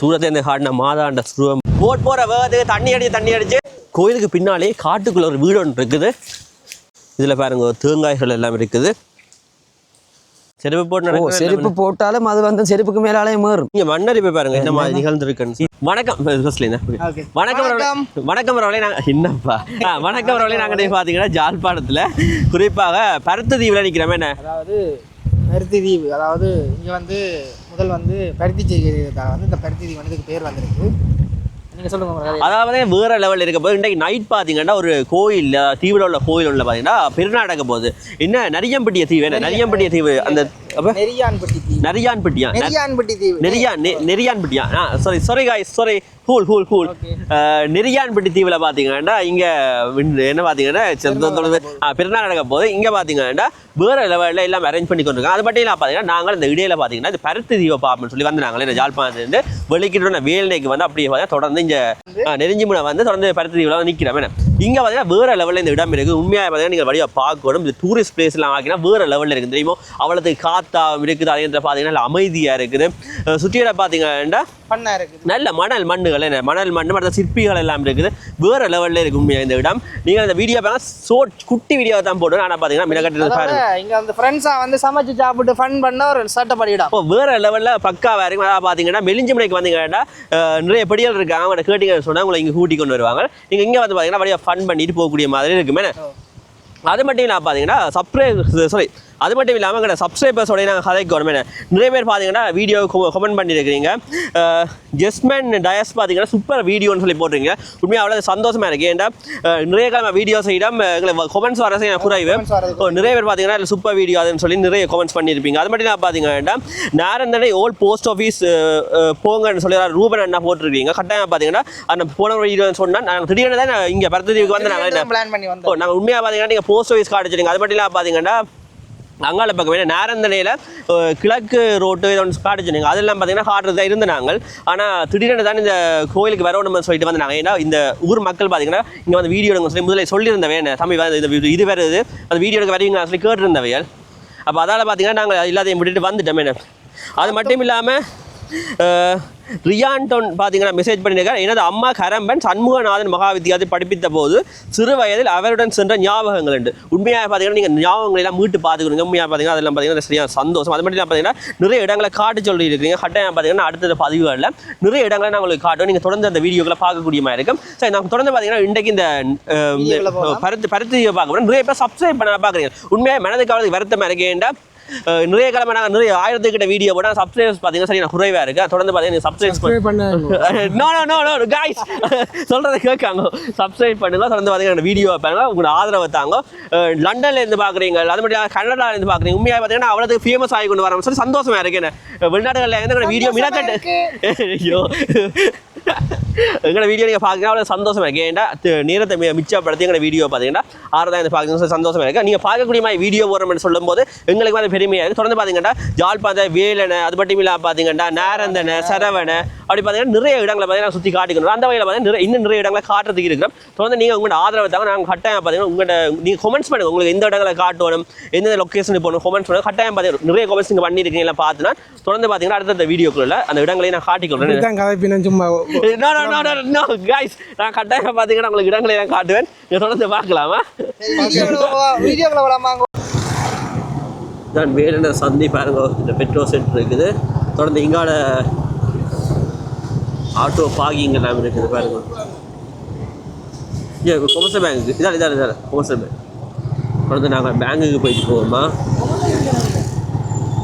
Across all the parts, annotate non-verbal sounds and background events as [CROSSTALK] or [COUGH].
தூரத்தை இந்த காட்டின மாதாண்ட சுருவம். போட் போகிற வேகத்துக்கு தண்ணி அடிச்சு தண்ணி அடிச்சு. கோயிலுக்கு பின்னாலே காட்டுக்குள்ள ஒரு வீடு ஒன்று இருக்குது. இதில் பாருங்க தேங்காய்கள் எல்லாம் இருக்குது. செருப்பு போட்டு செருப்பு போட்டாலும் அது வந்து செருப்புக்கு மேலாலே மாறும். நீங்க இப்ப பாருங்க என்ன மாதிரி நிகழ்ந்திருக்குன்னு. வணக்கம். வணக்கம். வணக்கம். அவர்களே நாங்க என்னப்பா? வணக்கம் அவர்களே நாங்க இன்னைக்கு பாத்தீங்கன்னா ஜாழ்ப்பாணத்துல குறிப்பாக பருத்த தீவுல நிக்கிறோமே. என்ன? அதாவது பருத்தி தீவு அதாவது இங்கே வந்து முதல் வந்து பருத்தி செய்கிறதுக்காக வந்து இந்த பருத்தி தீவு வந்து இதுக்கு பேர் வந்திருக்கு. அதாவது வேற லெவலில் இருக்க போது இன்றைக்கு நைட் பார்த்தீங்கன்னா ஒரு கோயில் தீவுல உள்ள கோயில் உள்ள பார்த்தீங்கன்னா பெருநாடக போகுது. என்ன நரியம்பட்டிய தீவு என்ன? நரியம்பட்டிய தீவு. அந்த நரியான்பட்டியா நெரியான்பட்டியா sorry sorry guy sorry cool cool cool Neriyanpatti தீவில் பார்த்தீங்கன்னா இங்கே என்ன பார்த்தீங்கன்னா பிறநாள் நடக்க போது இங்கே பார்த்தீங்கன்னா வேறு லெவலில் எல்லாம் அரேஞ்ச் பண்ணி கொண்டிருக்காங்க அது மட்டும் இல்லாமல் பார்த்தீங்கன்னா நாங்கள் இந்த இடையில பார்த்தீங்கன்னா இந்த பருத்தி தீவை பார்ப்போம்னு சொல்லி வந்து நாங்களே ஜாழ்ப்பாணத்துலேருந்து வெளிக்கிட்டு வேலைக்கு வந்து அப்படியே பார்த்தா தொடர்ந்து இங்கே நெருஞ்சி முனை வந்து தொடர்ந்து பருத்தி தீவில் வந்து நிற்கிறோம் என்ன? இங்கே பார்த்தீங்கன்னா வேறு லெவலில் இந்த இடம் இருக்குது உண்மையாக பார்த்தீங்கன்னா நீங்கள் வழியாக பார்க்கணும். இந்த டூரிஸ்ட் பிளேஸ்லாம் ஆக்கினா வேறு லெவலில் இருக்குது தெரியுமோ? அவ்வளோத்துக்கு காத்தா இருக்குது. அதே பார்த்தீங்கன்னா அமைதியாக இருக்குது. சுற்றியில பார்த்தீங்கன்னா பண்ணா இருக்குது. நல்ல மணல் மண்ணுகள் என்ன? மணல் மண் மற்ற சிற்பிகள் எல்லாம் இருக்குது. வேறு லெவலில் இருக்கு உண்மையாக இந்த இடம். நீங்கள் அந்த வீடியோ பாருங்க. ஷோர்ட் குட்டி வீடியோ தான் போடுவேன் ஆனால் பார்த்தீங்கன்னா மினக்கட்டு பாருங்க. இங்கே வந்து ஃப்ரெண்ட்ஸாக வந்து சமைச்சு சாப்பிட்டு ஃபன் பண்ண ஒரு சட்டப்படி இடம். இப்போ வேறு லெவலில் பக்காவாக இருக்கும் அதாவது பார்த்தீங்கன்னா மெலிஞ்சி மலைக்கு வந்தீங்கன்னா அஹ், நிறைய படிகள் இருக்காங்க அவங்கள கேட்டிங்கன்னு சொன்னால் உங்களை இங்கே கூட்டி கொண்டு வருவாங்க. நீங்கள் இங்கே வந்து பார்த்தீங்கன்னா வழியாக ஃபன் பண்ணிட்டு போகக்கூடிய மாதிரி இருக்குமே. அது மட்டும் இல்லாமல் பார்த்தீங்கன்னா சப்ஸ்கிரைப் சாரி அது மட்டும் இல்லாமல் எங்களோட சப்ஸ்கிரைபர்ஸோடய நாங்கள் கதைக்கு வரமே நிறைய பேர் பார்த்தீங்கன்னா வீடியோ கமெண்ட் பண்ணியிருக்கிறீங்க ஜெஸ்மேன் டயஸ் பார்த்தீங்கன்னா சூப்பர் வீடியோன்னு சொல்லி போட்டிருக்கீங்க. உண்மையாக அவ்வளோ சந்தோஷமாக இருக்குது ஏன்டா நிறைய காலம் வீடியோஸ் இடம் எங்களை கமெண்ட்ஸ் வர குறைவு. நிறைய பேர் பார்த்தீங்கன்னா சூப்பர் வீடியோ அதுன்னு சொல்லி நிறைய கமெண்ட்ஸ் பண்ணியிருப்பீங்க அது மட்டும் இல்லாமல் பார்த்தீங்கன்னா நேரந்தனை ஓல்ட் போஸ்ட் ஆஃபீஸ் போங்கன்னு சொல்லி ரூபன் அண்ணா போட்டிருக்கீங்க. கட்டாயம் பார்த்தீங்கன்னா அந்த போன வீடியோன்னு சொன்னால் நாங்கள் திடீர்னு தான் இங்கே பரதீவுக்கு வந்து நாங்கள் என்ன? நாங்கள் உண்மையாக பார்த்தீங்கன்னா நீங்கள் போஸ்ட் ஆஃபீஸ் கார்டு வச்சுருங்க அது மட்டும் இல்லாமல் பார்த்தீங்கன்னா அங்கால பக்கம் வேணும் நேரந்தனையில் கிழக்கு ரோட்டு இதை ஒன்று ஸ்பாட் சொன்னீங்க அதெல்லாம் பார்த்தீங்கன்னா ஹார்டர் தான் இருந்து நாங்கள். ஆனால் திடீர்னு தான் இந்த கோயிலுக்கு வரணும்னு சொல்லிட்டு வந்தாங்க. ஏன்னா இந்த ஊர் மக்கள் பார்த்தீங்கன்னா இங்கே வந்து வீடியோ எடுங்க சொல்லி முதல்ல சொல்லியிருந்த வேணும் தம்பி இந்த இது- இது வருது அந்த வீடியோ எடுக்க வரீங்க சொல்லி கேட்டிருந்தவையல் அப்போ அதால் பார்த்தீங்கன்னா நாங்கள் எல்லாத்தையும் விட்டுட்டு வந்துட்டோம் அது மட்டும் இல்லாமல் ரியான்டோன் பார்த்தீங்கன்னா மெசேஜ் பண்ணியிருக்கார். எனது அம்மா கரம்பன் சண்முகநாதன் மகா வித்தியாலயத்தில் படிப்பித்த போது சிறு வயதில் அவருடன் சென்ற ஞாபகங்கள் உண்டு. உண்மையாக பார்த்தீங்கன்னா நீங்கள் ஞாபகங்களை எல்லாம் மீட்டு பார்த்துக்கணுங்க. உண்மையாக பார்த்தீங்கன்னா அதெல்லாம் பார்த்தீங்கன்னா சரியான சந்தோஷம். அது மட்டும் பார்த்தீங்கன்னா நிறைய இடங்களை காட்டு சொல்லி இருக்கீங்க கட்டாயம் பார்த்தீங்கன்னா அடுத்த பதிவுகளில் நிறைய இடங்களை நான் உங்களுக்கு காட்டுவோம் நீங்கள் தொடர்ந்து அந்த வீடியோக்களை பார்க்கக்கூடிய மாதிரி இருக்கும். சரி நான் தொடர்ந்து பார்த்தீங்கன்னா இன்றைக்கு இந்த. பருத்து பருத்து பார்க்க நிறைய பேர் சப்ஸ்கிரைப் பண்ண பார்க்குறீங்க. உண்மையாக மனதுக்கு அவளுக்கு வருத்தமாக இருக்கேன்டா நிறைய கிழமை நாங்கள் நிறைய ஆயிரத்துக்கிட்ட வீடியோ போட்டால் சப்ஸ்கிரைபர்ஸ் பார்த்தீங்கன்னா சரி நான் குறைவாக இருக்கு தொடர்ந்து பார்த்தீங்கன்னா சப்ஸ்கிரைப் பண்ண. No no no no guys சொல்கிறத கேட்காங்க சப்ஸ்கிரைப் பண்ணுங்க. தொடர்ந்து பார்த்தீங்கன்னா வீடியோ பாருங்க. உங்களோட ஆதரவை தாங்க. அஹ், லண்டன்ல இருந்து பார்க்குறீங்க அது மட்டும் இல்லாம கனடால இருந்து பார்க்குறீங்க உண்மையாக பார்த்தீங்கன்னா அவ்வளோ ஃபேமஸ் ஆகி கொண்டு வரோம் சொல்லி சந்தோஷமா இருக்கு என்ன வெளிநாடுகளில் இருந்து வீடியோ மினக்கட்டு ஐயோ. எங்களோட வீடியோ நீங்கள் பார்க்குறீங்க அவ்வளோ சந்தோஷமா இருக்கு. ஏன்டா நேரத்தை மிச்சப்படுத்தி எங்களோட வீடியோ பார்த்தீங்கன்னா ஆறுதான் இந்த பார்க்குறது சந்தோஷமா இருக்குது நீங்கள் பார்க்கக்கூடிய மாதிரி வீடியோ போகிறோம்னு சொல்லும்போது எங்களுக்கு வந்து பெருமையாக இருக்குது தொடர்ந்து பார்த்தீங்கன்னா ஜாழ்ப்பாண வேலனை அது மட்டும் இல்லாமல் பார்த்தீங்கன்னா நேரந்தனை சரவணை அப்படி பார்த்தீங்கன்னா நிறைய இடங்களை பார்த்தீங்கன்னா சுற்றி காட்டிக்கணும் அந்த வகையில் பார்த்தீங்கன்னா நிறைய இன்னும் நிறைய இடங்களை காட்டுறதுக்கு இருக்கிறோம். தொடர்ந்து நீங்கள் உங்களோட ஆதரவை தாங்க நாங்கள் கட்டாயம் பார்த்தீங்கன்னா உங்களோட நீங்கள் கொமெண்ட்ஸ் பண்ணுங்கள் உங்களுக்கு எந்த இடங்களை காட்டணும் எந்தெந்த லொக்கேஷன் போகணும் கொமெண்ட்ஸ் பண்ணுங்க. கட்டாயம் பார்த்தீங்கன்னா நிறைய கொமெண்ட்ஸ் நீங்கள் பண்ணியிருக்கீங்களா பார்த்துனா தொடர்ந்து பார்த்தீங்கன்னா அடுத்த வீடியோக்குள்ள அந்த இடங்களையும் நான் காட்டிக்கொள்கிறேன் சும்மா no no no no no guys நான் கட்டாயம் பார்த்தீங்கன்னா உங்களுக்கு இடங்களை நான் காட்டுவேன். நீங்க தொடர்ந்து பார்க்கலாமா? வீடியோக்குள்ள விடாமாங்க நான் வேலுன சந்தி பாருங்க இந்த பெட்ரோல் சென்டர் இருக்குது. தொடர்ந்து இங்கால ஆட்டோ பார்க்கிங் எல்லாம் இருக்குது பாருங்க. ஏ கொமர்ஷியல் பேங்க் இதான் இதான் இதான் கொமர்ஷியல் பேங்க் தொடர்ந்து நாங்கள் பேங்குக்கு போயிட்டு போவோமா?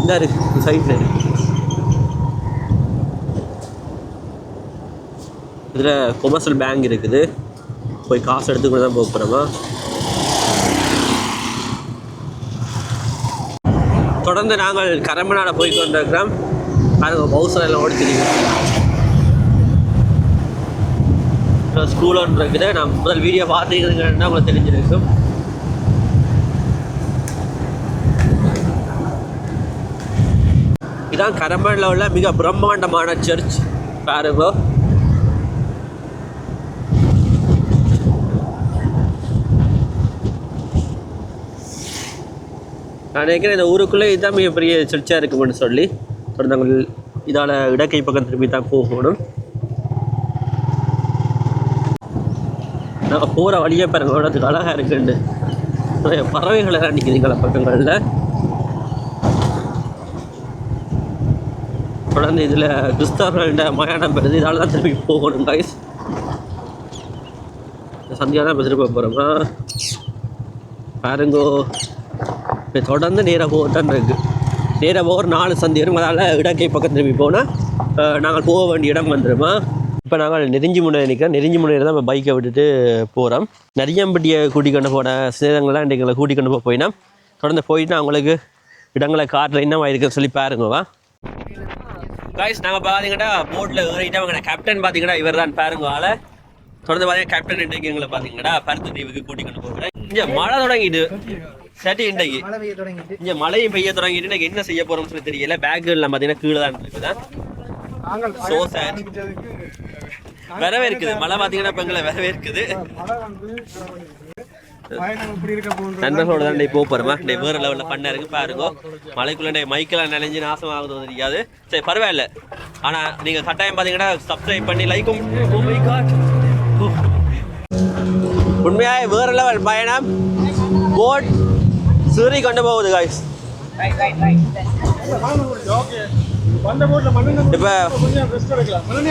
இந்த இருக்கு சைட்டில் இருக்கு. இதில் கொமர்ஷியல் பேங்க் இருக்குது. போய் காசு எடுத்துக்கிட்டு தான் போக போகிறோமா தொடர்ந்து நாங்கள் கரம்பனாட போய் கொண்டிருக்கிறோம். பாருங்க பவுசர் எல்லாம் ஓடிச்சிருக்கோம் ஸ்கூல் ஒன்று இருக்குது. நான் முதல் வீடியோ பார்த்துருக்கீங்கன்னா உங்களுக்கு தெரிஞ்சிருக்கும். இதான் கரம்பனில் உள்ள மிக பிரம்மாண்டமான சர்ச் பாருங்க. நான் நினைக்கிறேன் இந்த ஊருக்குள்ளே இதுதான் மிகப்பெரிய சர்ச்சாக இருக்கும்னு சொல்லி தொடர்ந்தாங்கள் இதால் இடக்கை பக்கம் திரும்பி தான் போகணும். நாங்கள் போகிற வழியே பாருங்க இடத்துக்கு அழகாக இருக்குண்டு நிறைய பறவைகளை எல்லாம் பக்கங்களில். தொடர்ந்து இதில் கிறிஸ்தவர்கள மயானம் பெறுது. இதால் தான் திரும்பி போகணும் கைஸ் சந்தியா தான் திரும்ப போகிறோமா பாருங்கோ. இப்போ தொடர்ந்து நேராக போகத்தான் இருக்குது நேராக போக ஒரு நாலு சந்தி வரும். அதால் இடக்கை பக்கம் திரும்பி போனால் நாங்கள் போக வேண்டிய இடம் வந்துடுமா இப்போ நாங்கள் நெருஞ்சி முனை நிற்கிறோம் நெருஞ்சி முனையில் தான் நம்ம பைக்கை விட்டுட்டு போகிறோம் நரியம்பட்டியை கூட்டி கொண்டு போன சேதங்கள்லாம் இன்றைக்கு எங்களை கொண்டு போக போயினா தொடர்ந்து போயிட்டு நான் இடங்களை காட்டில் என்னவா இருக்குன்னு சொல்லி பாருங்கவா காய்ஸ் நாங்கள் பார்த்தீங்கன்னா போட்டில் ஏறிட்டு அவங்க கேப்டன் பார்த்தீங்கன்னா இவர் தான் பாருங்க ஆளை. தொடர்ந்து பார்த்தீங்கன்னா கேப்டன் இன்றைக்கு எங்களை பார்த்தீங்கன்னா பருத்து தீவுக்கு கூட்டிக்கொண்டு போகிறேன் இங்கே மழை தொடங்கிட்டு சரி இன்றைக்கு இங்கே மழையும் பெய்ய தொடங்கிட்டு எனக்கு என்ன செய்ய போகிறோம்னு சொல்லி தெரியல. பேக்குலாம் பார்த்தீங்கன்னா கீழே தான் இருக்குதா? ஸோ சேட் வரவே இருக்குது மழை பார்த்தீங்கன்னா இப்போ எங்களை வரவே இருக்குது நண்பர்களோட தான் போக போகிறோமா டே வேறு லெவலில் பண்ண இருக்கு பாருங்க. மலைக்குள்ள டே மைக்கெல்லாம் நினைஞ்சு நாசம் ஆகுது தெரியாது. சரி பரவாயில்ல. ஆனால் நீங்கள் கட்டாயம் பார்த்தீங்கன்னா சப்ஸ்கிரைப் பண்ணி லைக்கும் உண்மையாக வேறு லெவல் பயணம். போட் சூரி கொண்டு போகுது காய்ஸ் இப்போ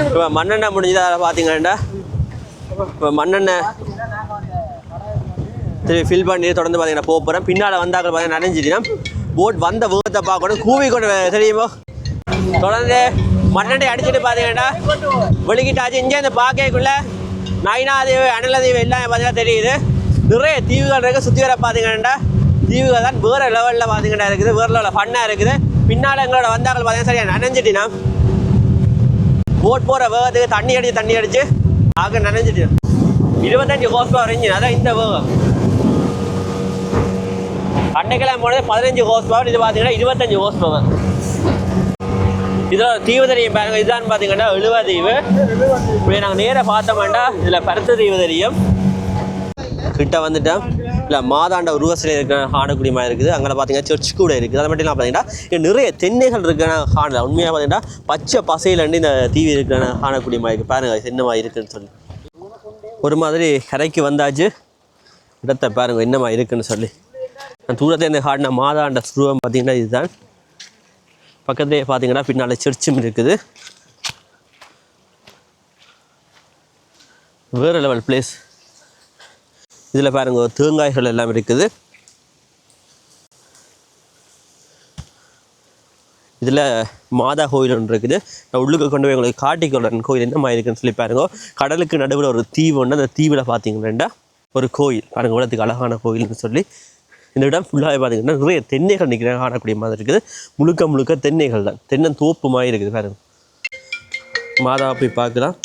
இப்போ மண்ணெண்ணெய் முடிஞ்சதா? பார்த்தீங்கன்னா இப்போ மண்ணெண்ணெய் திரும்பி ஃபில் பண்ணி தொடர்ந்து பார்த்தீங்கன்னா போக போகிறேன் பின்னால் வந்தாக்கள் பார்த்தீங்கன்னா நனைஞ்சிட்டீங்கன்னா போட் வந்த வேகத்தை பார்க்கணும். கூவி கொண்டு தெரியுமோ? தொடர்ந்து மண்ணெண்ணெய் அடிச்சுட்டு பார்த்தீங்கன்னா வெளிக்கிட்டாச்சு இங்கே இந்த பார்க்கக்குள்ள அனல தீவு எல்லாம் பார்த்தீங்கன்னா தெரியுது. நிறைய தீவுகள் இருக்குது சுற்றி வர பார்த்தீங்கன்னா தீவுகள் தான் வேறு லெவலில் பார்த்தீங்கன்னா இருக்குது வேறு லெவலில் ஃபன்னாக இருக்குது. பின்னால் எங்களோட வந்தாக்கள் பார்த்தீங்கன்னா சரியாக நனைஞ்சிட்டினா? போட் போகிற வேகத்துக்கு தண்ணி அடிச்சு தண்ணி அடிச்சு ஆக நனைஞ்சிட்டு இருபத்தஞ்சு ஹோஸ் பவர் இன்ஜின் அதான் இந்த வேகம். அன்னைக்கெல்லாம் போனது பதினஞ்சு ஹோஸ் பவர் இது பார்த்தீங்கன்னா இருபத்தஞ்சு ஹோஸ் பவர் இதோட தீவு தெரியும் பாருங்க இதுதான் பார்த்தீங்கன்னா எழுவ தீவு. இப்படி நாங்கள் நேராக பார்த்தோம்னா இதில் பருத்த தீவு தெரியும். கிட்ட வந்துட்டோம். இல்லை மாதாண்ட உருவசிலை இருக்கிற காணக்கூடிய மாதிரி இருக்குது. அங்கே பார்த்தீங்கன்னா சர்ச் கூட இருக்குது. அது மட்டும் இல்லாமல் பார்த்தீங்கன்னா நிறைய தென்னைகள் இருக்கிற காணல உண்மையாக பார்த்தீங்கன்னா பச்சை பசையிலேருந்து இந்த தீவி இருக்கிற காணக்கூடிய மாதிரி இருக்குது பாருங்க என்னமா இருக்குதுன்னு சொல்லி. ஒரு மாதிரி கரைக்கு வந்தாச்சு. இடத்தை பாருங்கள் என்னமா இருக்குதுன்னு சொல்லி. நான் தூரத்தில் இருந்து காட்டின மாதாண்ட சுருவம் பார்த்திங்கன்னா இதுதான். பக்கத்துலேயே பார்த்தீங்கன்னா பின்னால் சர்ச்சும் இருக்குது. வேறு லெவல் பிளேஸ் இதில் பாருங்க தேங்காய்கள் எல்லாம் இருக்குது. இதில் மாதா கோயில் ஒன்று இருக்குது. நான் உள்ளுக்கு கொண்டு போய் உங்களுக்கு காட்டிக்கொள்ளன் கோயில் என்ன மாதிரி இருக்குன்னு சொல்லி பாருங்க. கடலுக்கு நடுவில் ஒரு தீவு ஒன்று. அந்த தீவில் பார்த்தீங்கன்னா ஒரு கோயில். பாருங்க உலகத்துக்கு அழகான கோயில்னு சொல்லி. இந்த இடம் ஃபுல்லாகவே பார்த்தீங்கன்னா நிறைய தென்னைகள் நிற்கிற காணக்கூடிய மாதிரி இருக்குது. முழுக்க முழுக்க தென்னைகள் தான். தென்னந்தோப்பு மாதிரி இருக்குது பாருங்க. மாதா போய் பார்க்கலாம்.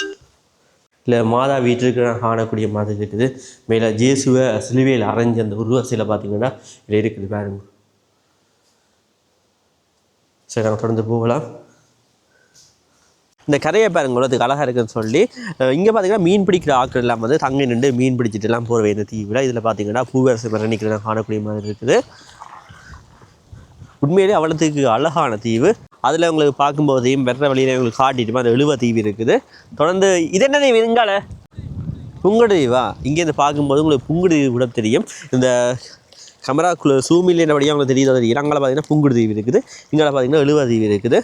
இல்லை மாதா வீட்டிற்கு காணக்கூடிய மாதிரி இருக்குது. மேலே ஜேசுவை சிலுவையில் அரைஞ்ச அந்த உருவசில பார்த்தீங்கன்னா இதில் இருக்குது பாருங்க. சரி நாங்கள் தொடர்ந்து போகலாம். இந்த கரையை பாருங்க உலகத்துக்கு அழகாக இருக்குன்னு சொல்லி. இங்கே பார்த்தீங்கன்னா மீன் பிடிக்கிற ஆட்கள் எல்லாம் வந்து தங்கி நின்று மீன் பிடிச்சிட்டுலாம் போகிற இந்த தீவில். இதில் பார்த்தீங்கன்னா பூவரசு மரணிக்கிறதான் காணக்கூடிய மாதிரி இருக்குது. உண்மையிலே அவ்வளோத்துக்கு அழகான தீவு. அதில் உங்களுக்கு பார்க்கும்போதையும் வெற வழியில உங்களுக்கு காட்டிட்டுமா அந்த எழுவ தீவு இருக்குது. தொடர்ந்து இது என்ன தீவு இங்கால? புங்குடு தீவா. இங்கேருந்து பார்க்கும்போது உங்களுக்கு புங்குடு தீவு கூட தெரியும். இந்த கேமராக்குள்ள சூமில் என்னபடியாக உங்களுக்கு தெரியுதோ தெரியும். அங்கே பார்த்தீங்கன்னா புங்குடு தீவு இருக்குது. இங்கே பார்த்தீங்கன்னா எழுவ தீவு இருக்குது.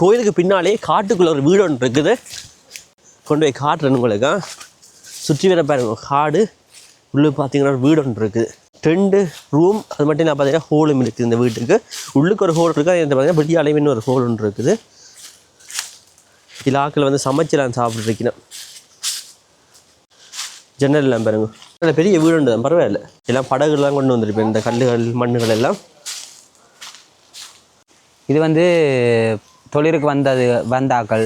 கோயிலுக்கு பின்னாலே காட்டுக்குள்ளே ஒரு வீடு ஒன்று இருக்குது. கொண்டு போய் காட்டுறேன் உங்களுக்கு. சுற்றி வர பாருங்க. காடு. உள்ளே பார்த்தீங்கன்னா ஒரு வீடு ஒன்று இருக்குது. ரெண்டு ரூம் அது மட்டும் இல்லாமல் பார்த்தீங்கன்னா ஹோலும் இருக்குது இந்த வீட்டுக்கு உள்ளுக்கு ஒரு ஹோல் இருக்குது அது பார்த்தீங்கன்னா வெளியாலையும் ஒரு ஹோல் ஒன்று இருக்குது. இதில் ஆக்கள் வந்து சமைச்சலாம் சாப்பிட்ருக்கணும் ஜன்னல் எல்லாம் பாருங்க. நல்ல பெரிய வீடு உண்டு தான் பரவாயில்ல. எல்லாம் படகுலாம் கொண்டு வந்திருப்பேன் இந்த கல்லுகள் மண்ணுகள் எல்லாம். இது வந்து தொழிலுக்கு வந்தது வந்த ஆக்கள்.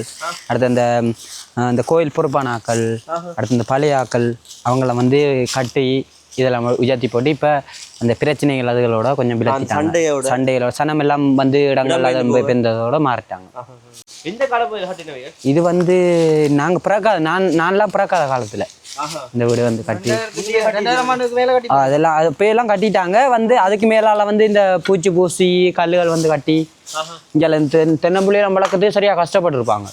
அடுத்து அந்த அஹ், இந்த கோயில் பொறுப்பான ஆக்கள். அடுத்து இந்த பழைய ஆக்கள். அவங்கள வந்து கட்டி இதெல்லாம் உயர்த்தி போட்டு இப்போ அந்த பிரச்சனைகள் அதுகளோட கொஞ்சம் விளக்கிட்டாங்க சண்டையோட சண்டைகளோட சனம் எல்லாம் வந்து இடங்கள் அது பெருந்ததோட மாறிட்டாங்க. இது வந்து நாங்கள் பிறக்காத நான் நான்லாம் பிறக்காத காலத்தில். இந்த வீடு வந்து கட்டி அதெல்லாம் அது இப்போயெல்லாம் கட்டிட்டாங்க. வந்து அதுக்கு மேலால வந்து இந்த பூச்சி பூசி கல்லுகள் வந்து கட்டி இங்கே தென் தென்னம்புள்ளியெல்லாம் வளர்க்கறதே சரியாக கஷ்டப்பட்டுருப்பாங்க.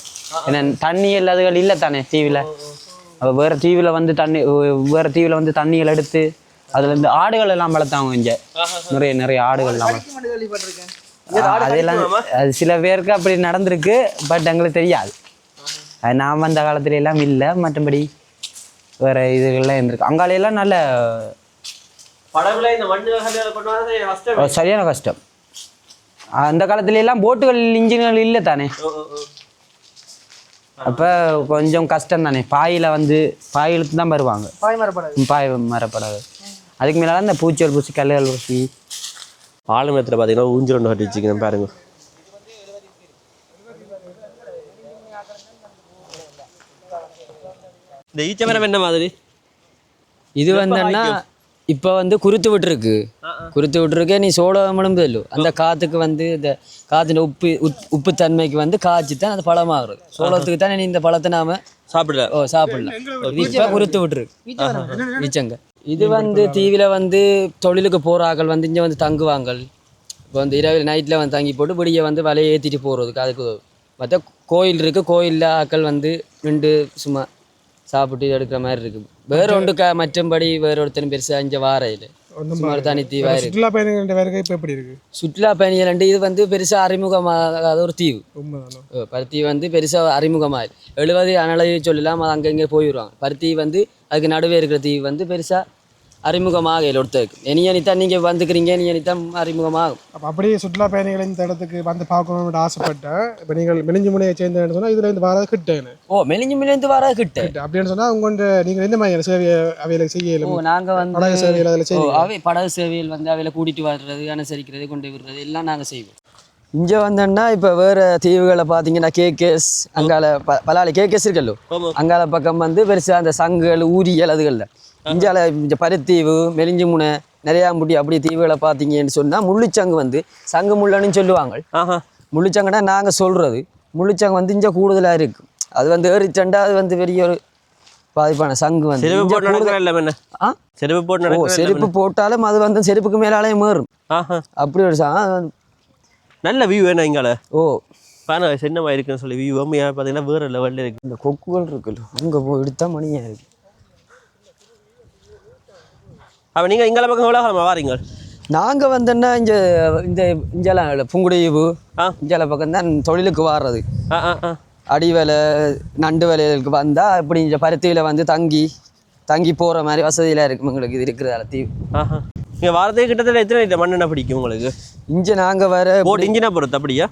ஏன்னா தண்ணி இல்லாதகள் இல்லை தானே தீவில். அப்போ வேறு தீவில் வந்து தண்ணி வேறு தீவில் வந்து தண்ணிகள் எடுத்து அதுல இருந்து ஆடுகள் எல்லாம் வளர்த்தாங்க இங்கே. நிறைய நிறைய ஆடுகள் எல்லாம் அதெல்லாம் அது சில பேருக்கு அப்படி நடந்திருக்கு பட் எங்களுக்கு தெரியாது. அது நாம் அந்த காலத்துல எல்லாம் இல்லை மற்றபடி வேற இதுகள்லாம் இருந்திருக்கு. அங்காலையெல்லாம் நல்ல இந்த சரியான கஷ்டம். அந்த காலத்துல எல்லாம் போட்டுகள் இன்ஜின்கள் இல்லை தானே? அப்போ கொஞ்சம் கஷ்டம் தானே? பாயில வந்து பாயிலுக்கு தான் வருவாங்க. பாய் மரப்படாது பாய் மரப்படாது அதுக்கு மேலே இந்த பூச்சிகள் பூசி கல்லுகள் பூசி ஆளுமரத்தில் பார்த்தீங்கன்னா ஊஞ்சல் ஒன்று கட்டி வச்சுக்கிறேன் பாருங்க. இந்த ஈச்ச மரம் என்ன மாதிரி? இது வந்தன்னா இப்போ வந்து குருத்து விட்டுருக்கு. குருத்து விட்டுருக்கே நீ சோளம் முழும்பதில்லோ அந்த காற்றுக்கு வந்து இந்த காற்றின் உப்பு உப்- உப்பு தன்மைக்கு வந்து காய்ச்சி தான் அது பழமாகுறது. சோளத்துக்கு தானே நீ இந்த பழத்தை நாம சாப்பிடல. ஓ சாப்பிடலாம் இப்போ குருத்து விட்டுருக்கு. வீச்சங்க. இது வந்து தீவில வந்து தொழிலுக்கு போகிற ஆக்கள் வந்து இங்கே வந்து தங்குவாங்க இப்போ வந்து இரவு நைட்டில் வந்து தங்கி போட்டு விடிய வந்து வலையை ஏற்றிட்டு போகிறதுக்கு அதுக்கு. மற்ற கோயில் இருக்குது கோயிலில் ஆக்கள் வந்து நின்று சும்மா சாப்பிட்டு எடுக்கிற மாதிரி இருக்குது வேற ஒன்று க மற்றபடி வேற ஒருத்தரும் பெருசாக இங்கே வாரையில் சும்மா ஒரு தனி தீவாக சுற்றுலா பயணிகள் வேறு இப்போ எப்படி இருக்கு? சுற்றுலா பயணிகள் இது வந்து பெருசாக அறிமுகமாகாத ஒரு தீவு. பருத்தி வந்து பெருசாக அறிமுகமாக எழுபது அனலவி சொல்லலாம் அது அங்கங்கே போயிடுவாங்க. பருத்தி வந்து அதுக்கு நடுவே இருக்கிற தீவு வந்து பெருசாக அறிமுகமாக ஒருத்தருக்கு இனி அனித்தான் நீங்கள் வந்துக்கிறீங்க நீ அனித்தான் அறிமுகமாகும். அப்போ அப்படியே சுற்றுலா பயணிகள் இந்த இடத்துக்கு வந்து பார்க்கணும்னு ஆசைப்பட்டேன். இப்போ நீங்கள் மெலிஞ்சு முனையை சேர்ந்தேன்னு சொன்னால் இதில் இருந்து வரது கிட்டேன்னு. ஓ மெலிஞ்சு மெலிந்து வர கிட்ட. அப்படின்னு சொன்னால் உங்க நீங்கள் எந்த மாதிரியான சேவையை அவையில ஓ செய்யலும் நாங்கள் வந்து படகு சேவையில் அதில் ஓ செய்வீங்க அவை படகு சேவையில் வந்து அவையில் கூட்டிட்டு வர்றது அனுசரிக்கிறது கொண்டு விடுறது எல்லாம் நாங்கள் செய்வோம். இங்கே வந்தோன்னா இப்போ வேறு தீவுகளை பார்த்தீங்கன்னா கேகேஸ் அங்கால ப பலாலி கேகேஸ் இருக்கல்லோ. அங்கால பக்கம் வந்து பெருசாக அந்த சங்குகள் ஊரியல் அதுகளில் இஞ்சால இந்த பருத்தீவு மெலிஞ்சி முனை நிறையாம்புட்டி அப்படி தீவுகளை பார்த்தீங்கன்னு சொன்னால் முள்ளுச்சங்கு வந்து சங்கு முள்ளன்னு சொல்லுவாங்க. ஆஹா. முள்ளுச்சங்குனா நாங்கள் சொல்கிறது முள்ளுச்சங்கு வந்து இங்கே கூடுதலாக இருக்குது அது வந்து ஏறிச்சண்டா அது வந்து பெரிய ஒரு பாதிப்பான சங்கு வந்து. செருப்பு இங்க போட்டாலும் அது வந்து செருப்புக்கு மேலாலே மாறும் அப்படி ஒரு நல்ல வியூ வேணும் இங்கால. ஓ. பாருங்க சின்னமாக இருக்குன்னு சொல்லி வியூ உண்மையாக பார்த்தீங்கன்னா வேறு லெவலில் இருக்கு. இந்த கொக்குகள் இருக்குல்ல அங்கே போய் எடுத்தா மணியாக இருக்கு. அப்போ நீங்கள் இங்கால பக்கம் எவ்வளோ வாரீங்க? நாங்கள் வந்தோன்னா இங்கே இந்த இங்கெல்லாம் இல்லை புங்குடிவு ஆ. இங்கெல்லாம் பக்கம் தான் தொழிலுக்கு வாடுறது ஆ ஆ அடி வேலை நண்டு வேலைகளுக்கு வந்தால் இப்படி இந்த பருத்தியில் வந்து தங்கி தங்கி போகிற மாதிரி வசதியெல்லாம் இருக்கும் எங்களுக்கு இது இருக்கிறதால தீவு நீங்கள் வாரத்துக்கு கிட்டத்தட்ட எத்தனை லிட்டர் மண்ணெண்ணெய் பிடிக்கும் உங்களுக்கு? இங்கே நாங்கள் வர போட் இன்ஜினா பொறுத்து அப்படியா?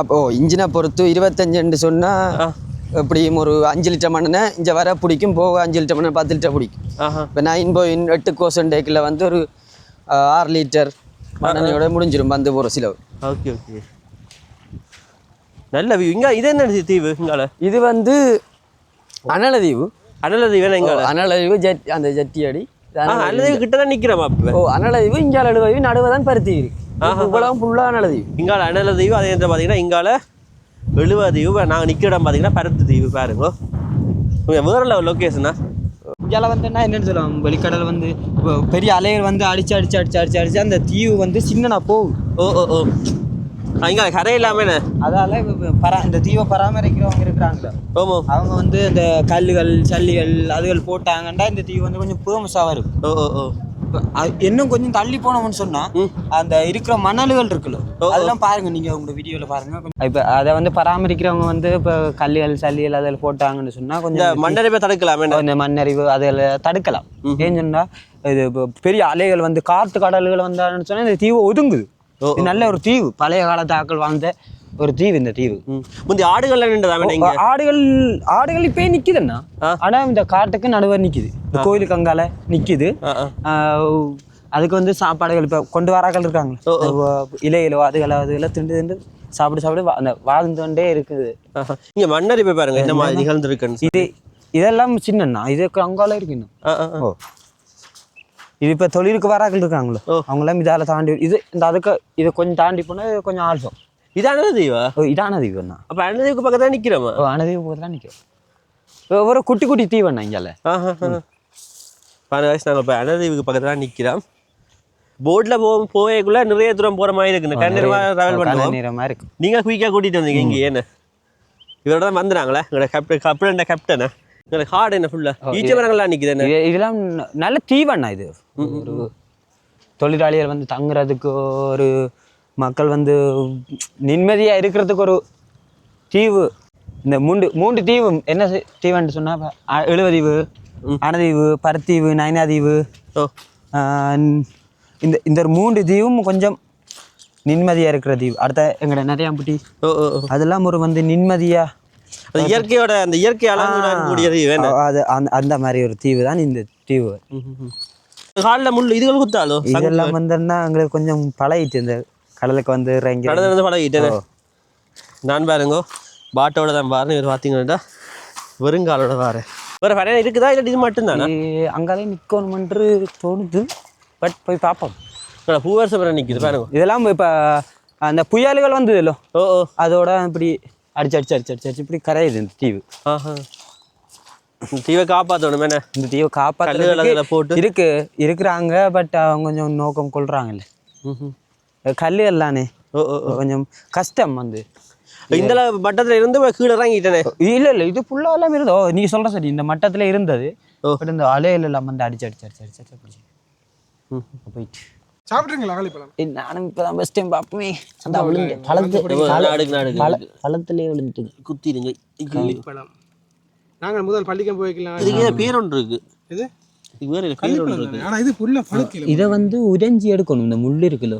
அப்போ இன்ஜினை பொறுத்து இருபத்தஞ்சுன்னு சொன்னால் எப்படியும் ஒரு அஞ்சு லிட்டர் மண்ணெண்ணெய் இங்கே வர பிடிக்கும் போக அஞ்சு லிட்டர் மண்ணெண்ணெய் பத்து லிட்டர் பிடிக்கும். இப்போ நைன் பாயிண்ட் எட்டு கோசன் டேக்கில் வந்து ஒரு ஆறு லிட்டர் மண்ணெண்ணெயோட முடிஞ்சிடும் வந்து போகிற சிலவு. ஓகே ஓகே நல்ல வியூ இங்கே இது என்ன தீவு இங்கால? இது வந்து அனலதீவு அனல தீவு என்ன இங்கால? அனலதீவு ஜெட் அந்த ஜெட்டி அடி அனலதீவு. கிட்ட தான் நிற்கிறோம் அப்போ. ஓ அனலதீவு இங்கே நடுவதீவு நடுவதான் பருத்தி இருக்கு இவ்வளவு ஃபுல்லாக அனலதீவு இங்கால அனல தீவு அதே நேரத்தில் பார்த்தீங்கன்னா இங்கால எழுவ தீவு நாங்கள் நிற்கிற இடம் பார்த்தீங்கன்னா பருத்து தீவு பாருங்க. வேற லெவல் லொக்கேஷனா இங்கே வந்தேன்னா என்னன்னு சொல்லுவாங்க? வெளிக்கடல் வந்து பெரிய அலைகள் வந்து அடிச்சு அடிச்சு அடிச்சு அடிச்சு அடிச்சு அந்த தீவு வந்து சின்னனா போகும். ஓ ஓ ஓ. இங்கால கரை இல்லாம என்ன? அதால பரா இந்த தீவை பராமரிக்கிறவங்க இருக்கிறாங்களே ஓமோ அவங்க வந்து இந்த கல்லுகள் சல்லிகள் அதுகள் போட்டாங்கன்னா இந்த தீவு வந்து கொஞ்சம் ஃபேமஸாக இருக்கும் ஓ ஓ ஓ. இன்னும் கொஞ்சம் தள்ளி போனோம்னு சொன்னா அந்த இருக்கிற மணல்கள் இருக்குல்ல அதெல்லாம் பாருங்க நீங்க உங்க வீடியோல பாருங்க. இப்ப அதை வந்து பராமரிக்கிறவங்க வந்து இப்ப கல்லுகள் சல்லிகள் அதில் போட்டாங்கன்னு சொன்னா கொஞ்சம் மண்ணரிப்பை தடுக்கலாமே இந்த மண்ணறிவு அதில் தடுக்கலாம். ஏன்னு சொன்னா இது பெரிய அலைகள் வந்து காற்று கடல்கள் வந்தான்னு சொன்னா இந்த தீவு ஒதுங்குது. இது நல்ல ஒரு தீவு. பழைய காலத்து ஆட்கள் வாழ்ந்த ஒரு தீவு இந்த தீவு. ம். முந்தி ஆடுகள்ல நின்றதாமே இங்க ஆடுகள் ஆடுகள் இப்பயே நிக்குதுண்ணா. ஆனா இந்த காட்டுக்கு நடுவர் நிக்குது. இந்த கோயிலுக்கு அங்கால நிக்குது. அதுக்கு வந்து சாப்பாடுகள் இப்போ கொண்டு வராக்கள் இருக்காங்க. இலைகளோ அதுகளோ அதுகளோ திண்டு திண்டு சாப்பிட்டு சாப்பிட்டு அந்த வாழ்ந்துட்டே இருக்குது. இங்க மண்ணரிப்பை பாருங்க என்ன மாதிரி நிகழ்ந்திருக்குன்னு இது இதெல்லாம் சின்னண்ணா. இதுக்கு அங்கால இருக்கு இன்னும் இது இப்போ தொழிலுக்கு வராக்கள் இருக்காங்களோ. அவங்களாம் இதால தாண்டி இது இந்த அதுக்கு இதை கொஞ்சம் தாண்டி போனால் இது கொஞ்சம் ஆல்சம் இது அனல தீவா ஓ இதான தீவுண்ணா அப்ப அனல தீவுக்கு பக்கத்துல நிக்கிறோமா? ஓ அனதீவு போதெல்லாம் நிற்கும் ஒரு குட்டி குட்டி தீவண்ணா இங்கால ஆஹா பதினஞ்சு வயசு நாங்கள் இப்போ அனதீவுக்கு பக்கத்தில் தான் நிற்கிறோம் போட்டில் போ போயக்குள்ள நிறைய தூரம் போகிற மாதிரி இருக்கு. இந்த கண்டிப்பாக ட்ராவல் பண்ணுவோம். நேரமாக இருக்கு. நீங்கள் குயிக்காக கூட்டிகிட்டு வந்தீங்க இங்கே என்ன? இவரோட தான் வந்துடுறாங்களே எங்களோட கேப்டன் கப்பலண்ட கேப்டனா எங்களோட ஹார்டு என்ன ஃபுல்லாக ஈச்ச மரங்கள்லாம் நிற்குது என்ன? இது- இதெல்லாம் நல்ல தீவண்ணா இது. ஒரு தொழிலாளிகள் வந்து தங்குறதுக்கு ஒரு மக்கள் வந்து நிம்மதியா இருக்கிறதுக்கு ஒரு தீவு. இந்த மூன்று மூன்று தீவு என்ன தீவுன்னு சொன்னா எழுவதீவு அனதீவு பருத்தீவு நயனாதீவு இந்த இந்த மூன்று தீவும் கொஞ்சம் நிம்மதியா இருக்கிற தீவு. அடுத்த எங்கட நிறையாம்பட்டி. அதெல்லாம் ஒரு வந்து நிம்மதியா அது இயற்கையோட அந்த இயற்கை அழகுடன் கூடியது வேணும் அது அந்த அந்த மாதிரி ஒரு தீவு தான் இந்த தீவு. காலில் முள் இதுகள் குத்தாலோ? இதெல்லாம் வந்தோம்னா எங்களுக்கு கொஞ்சம் பழகிட்டு இந்த கடலுக்கு வந்து இறங்கி கடந்து வந்து பழகிட்டேன் நான் பாருங்க பாட்டோட தான் பாருங்க இவர் பார்த்தீங்கன்னா வெறுங்காலோட வாரு வேறு பயணம் இருக்குதா? இல்லை இது மட்டும்தானா? அங்காலே நிற்கணுமென்று தோணுது. பட் போய் பார்ப்போம். பூவரசபுரம் நிற்கிது பாருங்க. இதெல்லாம் இப்போ அந்த புயல்கள் வந்ததுല്ലോ ஓ ஓ. அதோட இப்படி அடிச்சு அடிச்சு அடிச்சு அடிச்சு அடிச்சு. இப்படி கரையுது இந்த தீவு. ஆஹா. தீவை காப்பாற்றணும் என்ன? இந்த தீவை காப்பாற்றுறதுக்கு போட்டு? இருக்கு இருக்கிறாங்க பட் அவங்க கொஞ்சம் நோக்கம் கொள்றாங்கல்ல. கல் எல்லானே. கொஞ்சம் கஷ்டம் வந்து. இந்த மட்டத்தில் இருந்து கீழே இறங்கிட்டேனே? இல்ல இல்ல இது ஃபுல்லா எல்லாம் இருந்தோ நீ சொல்ற சரி இந்த மட்டத்துல இருந்தது. இந்த அலையில எல்லாம் வந்து அடிச்சு அடிச்சு அடிச்சு அடிச்சு அடிச்சு. போயிட்டு. சாப்பிட்றீங்களா நானும் இப்பதான் டைம் பார்ப்போமே அந்த விழுந்து பழத்து பழத்துலயே விழுந்துட்டு குத்திடுங்க. பழம். நாங்கள் முதல் பள்ளிக்கம் போய்க்கலாம். இதுக்கு ஏதோ பேர் ஒன்று இருக்கு. இது வந்து உடைஞ்சி எடுக்கணும். இந்த முள்ளு இருக்குல்ல.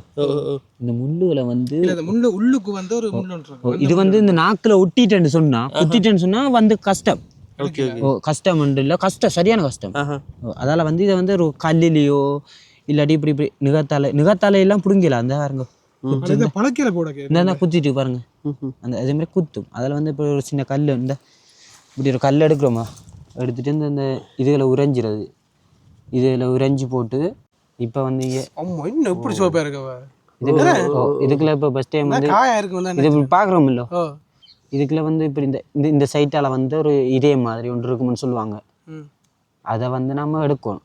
இந்த முள்ளுகளை வந்து இல்ல இந்த முள்ளு உள்ளுக்கு வந்து ஒரு இது வந்து இந்த நாக்குல ஒட்டிட்டேன்னு சொன்னா குத்திட்டேன்னு சொன்னா வந்து கஷ்டம். Okay okay. ஓ கஷ்டம் இல்லை? கஷ்டம் சரியான கஷ்டம். அதால வந்து இதை வந்து ஒரு கல்லிலேயோ இல்லாட்டி இப்படி இப்படி நிகத்தாலை நிகத்தாலையெல்லாம் பிடுங்கலாம் அந்த பாருங்க. பழக்கையில போட இந்த குத்திட்டு பாருங்க. அந்த அதே மாதிரி குத்தும். அதில் வந்து இப்போ ஒரு சின்ன கல் இந்த இப்படி ஒரு கல் எடுக்கிறோமா? எடுத்துட்டு இந்த இந்த இதுகளை உறைஞ்சிறது. இதில் உறைஞ்சி போட்டு இப்போ வந்து இன்னும் எப்படி சோப்பா இருக்கவ இதுக்குள்ள இதுக்குள்ள இப்போ ஃபஸ்ட் டைம் வந்து இது இப்படி பார்க்குறோம் இல்லோ இதுக்குள்ள வந்து இப்படி இந்த இந்த இந்த சைட்டால் வந்து ஒரு இதயம் மாதிரி ஒன்று இருக்கும்னு சொல்லுவாங்க. அதை வந்து நம்ம எடுக்கணும்.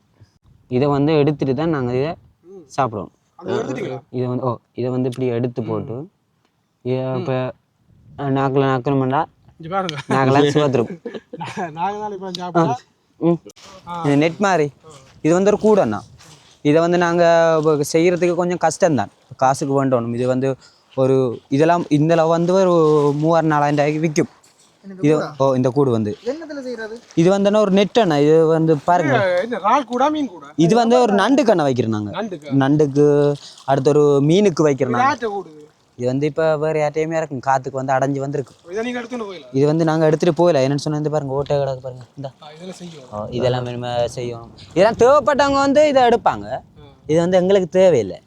இதை வந்து எடுத்துட்டு தான் நாங்கள் இதை சாப்பிடுவோம் இதை வந்து ஓ இதை வந்து இப்படி எடுத்து போட்டு இப்போ நாக்கில் நாக்கணுமெண்டா இங்க பாருங்க. நாங்களாம் சுவாத்துரும். [LAUGHS] நாங்கள் தான் இப்போ சாப்பிட்டா ம். இது நெட் மாதிரி இது வந்து ஒரு கூடண்ணா இதை வந்து நாங்கள் செய்கிறதுக்கு கொஞ்சம் கஷ்டம்தான். காசுக்கு வேண்டணும். இது வந்து ஒரு இதெல்லாம் இதில் வந்து ஒரு மூவாயிரம் நாலாயிரம் ரூபாய்க்கு விற்கும் இது ஓ இந்த கூடு வந்து. இது வந்து ஒரு நெட் அண்ணா? இது வந்து பாருங்க. இது வந்து ஒரு நண்டுக்கு அண்ணா வைக்கிறோம் நாங்கள் நண்டுக்கு? அடுத்து ஒரு மீனுக்கு வைக்கிறோம் இது வந்து இப்போ வேறு யார்ட்டையுமே இருக்கும் காற்றுக்கு வந்து அடைஞ்சு வந்திருக்கு. இதை வந்து நாங்கள் எடுத்துகிட்டு போகல. என்னன்னு சொன்னா இந்த பாருங்க ஓட்டை கிடக்கு பாருங்க. இந்த. இதெல்லாம் இனிமே செய்யணும். இதெல்லாம் தேவைப்பட்டவங்க வந்து இதை எடுப்பாங்க. இது வந்து எங்களுக்கு தேவையில்லை.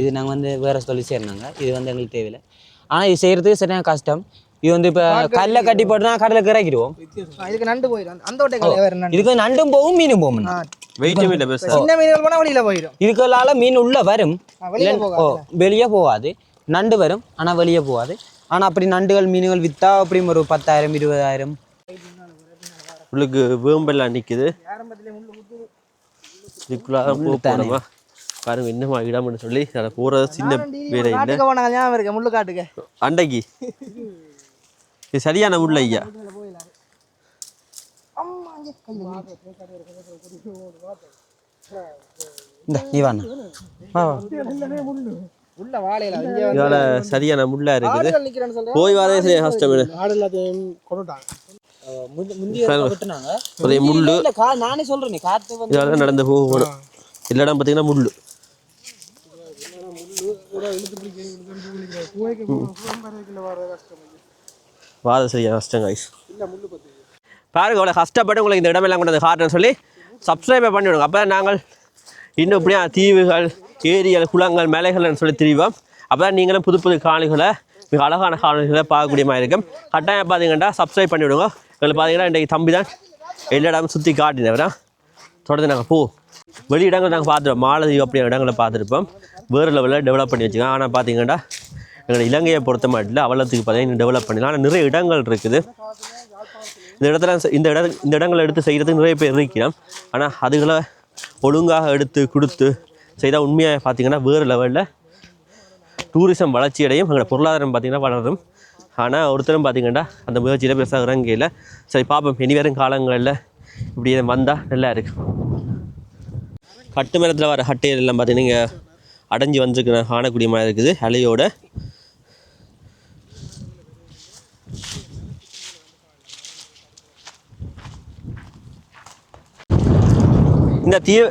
இது நாங்கள் வந்து வேறு தொழில் செய்யறாங்க இது வந்து எங்களுக்கு தேவையில்லை. ஆனால் இது செய்கிறதுக்கு சரியான கஷ்டம். இது வந்து இப்போ கல்லை கட்டி போட்டு தான் கடலுக்கு இறக்கிடுவோம் இதுக்கு நண்டு போயிடும். அந்த இதுக்கு நண்டும் போகும் மீனும் போகும். வெயிட்டும் இல்லை பெருசா? சின்ன மீன்கள் போனா வெளியில போயிடும். இதுக்குள்ளால மீன் உள்ள வரும். வெளியே போகாது. நண்டு வரும் ஆனால் வெளியே போகாது. ஆனால் அப்படி நண்டுகள் மீன்கள் விற்றா அப்படியும் ஒரு பத்தாயிரம் இருபதாயிரம். உள்ளுக்கு வேம்பெல்லாம் நிற்குது இதுக்குள்ளார பாருங்க என்னமா இடம்னு சொல்லி அதில் போகிறது சின்ன வேலை இல்லை முள்ளு காட்டுக்கு. அண்டைக்கு. [LAUGHS] இது சரியான உள்ள ஐயா இதால சரியான முள்ளா இருக்குது. போய் வரதே சரி கஷ்டம் ஒரே முள்ளு. நானே சொல்றேன் காத்து நடந்து போகணும் எல்லா இடம் பார்த்தீங்கன்னா முள்ளு. வாத சரியா கஷ்டம் guys. பாருங்க அவ்வளோ கஷ்டப்பட்டு உங்களுக்கு இந்த இடமெல்லாம் கொண்டு வந்து காட்டுறேன்னு சொல்லி சப்ஸ்கிரைப் பண்ணிவிடுங்க. அப்போ நாங்கள் இன்னும் இப்படியா தீவுகள் ஏரிகள் குளங்கள் மலைகள்னு சொல்லி திரிவோம். அப்போ நீங்களும் புது புது காணிகளை மிக அழகான காணிகளை பார்க்கக்கூடிய மாதிரி இருக்கும். கட்டாயம் பார்த்தீங்கன்னா சப்ஸ்கிரைப் பண்ணிவிடுங்க. இதில் பார்த்தீங்கன்னா இன்றைக்கு தம்பி தான் எல்லா இடமும் சுற்றி காட்டினவரா. தொடர்ந்து நாங்கள் போ. வெளி இடங்கள் நாங்கள் பார்த்துருப்போம் மாலதீவு அப்படிங்கிற இடங்களை பார்த்துருப்போம். வேறு லெவலில் டெவலப் பண்ணி வச்சுக்கோங்க. ஆனால் பார்த்தீங்கன்னா எங்களோட இலங்கையை பொறுத்த மட்டும் அவலத்துக்கு பார்த்தீங்கன்னா டெவலப் பண்ணலாம் ஆனால் நிறைய இடங்கள் இருக்குது. இந்த இடத்துல இந்த இட இந்த இடங்களை எடுத்து செய்கிறதுக்கு நிறைய பேர் இருக்கிறோம் ஆனால் அதுகளை ஒழுங்காக எடுத்து கொடுத்து செய்தால் உண்மையாக பார்த்தீங்கன்னா வேறு லெவலில் டூரிசம் வளர்ச்சி அடையும் எங்களோட பொருளாதாரம் பார்த்திங்கன்னா வளரும். ஆனால் ஒருத்தரும் பார்த்திங்கன்னா அந்த முயற்சியில் பெருசாக இறங்கையில் சரி பார்ப்போம் இனி வரும் காலங்களில் இப்படி வந்தால் நல்லா இருக்கும். கட்டு மரத்தில் வர ஹட்டையெல்லாம் பார்த்திங்கன்னா இங்கே அடைஞ்சி வந்திருக்கு காணக்கூடிய மாதிரி இருக்குது. அலையோட இந்த தீவு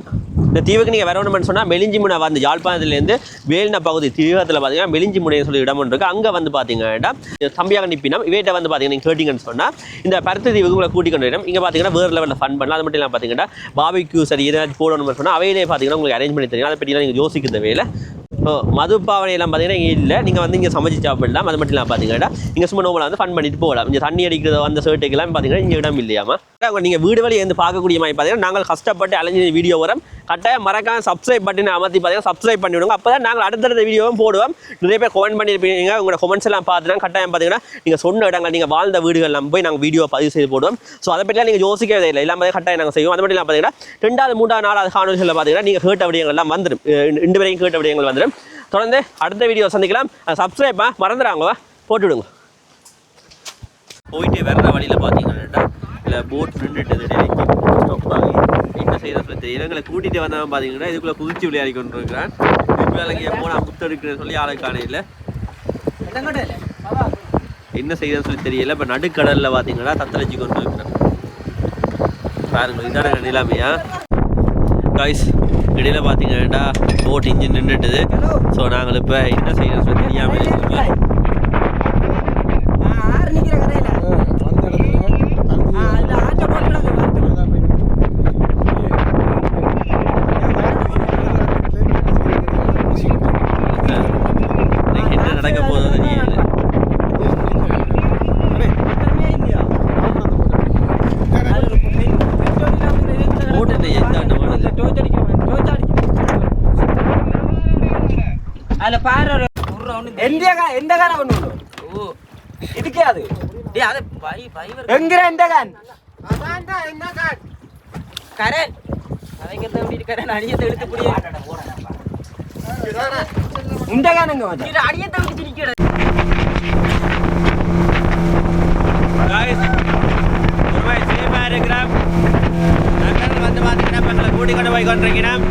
இந்த தீவுக்கு நீங்கள் வரணும்னு சொன்னால் மெலிஞ்சிமுனை வந்து யாழ்ப்பாணத்துலேருந்து வேலின பகுதி தீவத்தில் பார்த்தீங்கன்னா மெலிஞ்சிமுனைன்னு சொல்லி இடம் ஒன்று இருக்குது அங்கே வந்து பார்த்தீங்கன்னா தம்பியாக நிப்பினம் இவேட்ட வந்து பார்த்தீங்கன்னா நீங்கள் கேட்டிங்கன்னு சொன்னால் இந்த பருத்தி தீவுக்கு உங்களை கூட்டிக் கொண்டு வரும். இங்கே பார்த்தீங்கன்னா வேறு லெவலில் ஃபன் பண்ணலாம். அது மட்டும் இல்லாமல் பார்த்தீங்கன்னா பாபிக்யூ சரி ஏதாச்சும் போடணும்னு சொன்னால் அவையிலே பார்த்தீங்கன்னா உங்களுக்கு அரேஞ்ச் பண்ணி தெரியும் அதை பற்றிலாம் நீங்கள் யோசிக்கிற வேலை. மது பாவனையெல்லாம் பார்த்தீங்கன்னா இங்கே இல்லை. நீங்கள் வந்து இங்கே சமைச்சு சாப்பிடலாம். அது மட்டும் இல்லாமல் பார்த்தீங்கன்னா இங்கே சும்மா நோமலாக வந்து ஃபன் பண்ணிட்டு போகலாம். இங்கே தண்ணி அடிக்கிறத அந்த சர்ட்டுக்கெல்லாம் பார்த்தீங்கன்னா இங்கே இடம் இல்லையாமா நீங்கள் வீடு வழி வந்து பார்க்கக்கூடிய மாதிரி பார்த்தீங்கன்னா நாங்கள் கஷ்டப்பட்டு அலைஞ்சு வீடியோ வரும். கட்டாயம் மறக்காம சப்ஸ்கிரைப் பட்டினை அமர்த்தி பார்த்தீங்கன்னா சப்ஸ்கிரைப் பண்ணி விடுங்க. அப்போ தான் நாங்கள் அடுத்தடுத்த வீடியோவும் போடுவோம். நிறைய பேர் கமெண்ட் பண்ணியிருப்பீங்க. உங்களோட கமெண்ட்ஸ் எல்லாம் பார்த்துனா கட்டாயம் பார்த்தீங்கன்னா நீங்கள் சொன்ன இடங்கள் நீங்கள் வாழ்ந்த வீடுகள்லாம் போய் நாங்கள் வீடியோ பதிவு செய்து போடுவோம். ஸோ அதை பற்றிலாம் நீங்கள் யோசிக்கவே இல்லை. இல்லாமல் கட்டாயம் நாங்கள் செய்வோம். அது மட்டும் இல்லாமல் பார்த்தீங்கன்னா ரெண்டாவது மூன்றாவது நாலாவது காணொலிகளில் பார்த்தீங்கன்னா நீங்கள் கேட்ட விடயங்கள்லாம் வந்துடும் ரெண்டு வரைக்கும் கேட்ட விடயங்கள் வந்துடும் தொடர்ந்து அடுத்த வீடியோ சந்திக்கலாம். சப்ஸ்கிரைப்பா மறந்துடாங்க போட்டு விடுங்க போயிட்டு வர்ற வழியில் பார்த்தீங்கன்னா இல்லை போட் நின்றுட்டு ஸ்டாப் ஆகி என்ன செய்யறது தெரியல. எங்களை கூட்டிகிட்டு வந்தவன் பார்த்தீங்கன்னா இதுக்குள்ளே குதிச்சு விளையாடி கொண்டு இருக்கிறான் இதுக்குள்ள போனால் குத்து எடுக்கிறேன்னு சொல்லி ஆளை காணையில் என்ன செய்யறதுன்னு சொல்லி தெரியல. இப்போ நடுக்கடலில் பார்த்தீங்கன்னா தத்தளிச்சு கொண்டு இருக்கிறேன். பாருங்கள் இதான நிலைமையா? காய்ஸ் இடையில பார்த்தீங்கன்னா போட் இன்ஜின் நின்றுட்டுது ஸோ நாங்கள் இப்போ என்ன சொல்லி தெரியாமல் எங்கிற இந்த கான் கரன் அவைங்கிறத எப்படி கரன் அடியத்தை இழுத்து புரிய இந்த கான் எங்க வந்து. அடியத்தை விட்டு சிரிக்கிறது இருக்கிறோம் நாங்கள் கூட்டிக்கொண்டு போய் கொண்டிருக்கிறோம்